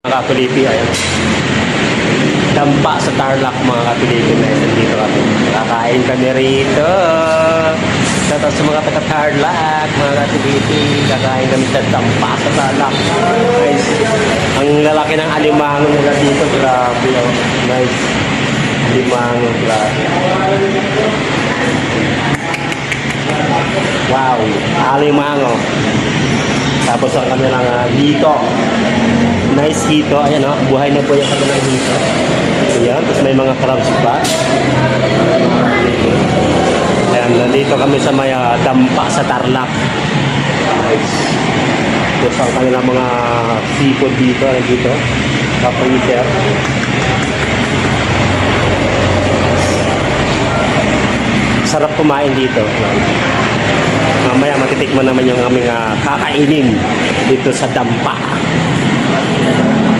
Mga kapilipi, ayan. Dampa sa Tarlac, mga kapilipi na yun. Dito kami. Kakain kami rito. Shoutout sa mga taga Tarlac, mga kapilipi. Kakain kami sa Dampa sa Tarlac. Guys, ang lalaki ng alimango nila dito. Grabe, oh. Nice. Alimango, grabe. Wow, alimango. Tapos ang kanilang uh, hito. Nice hito. Ayan o, buhay na po yung kanilang hito. Ayan, tapos may mga crabs pa. Ayan, nandito kami sa may ah, dampa sa Tarlac. Nice. Tapos ang kanilang mga seafood dito, ano dito. Kaprinter. Sarap kumain dito. Mamaya matitikman naman yung aming ah, kakainin dito sa dampa.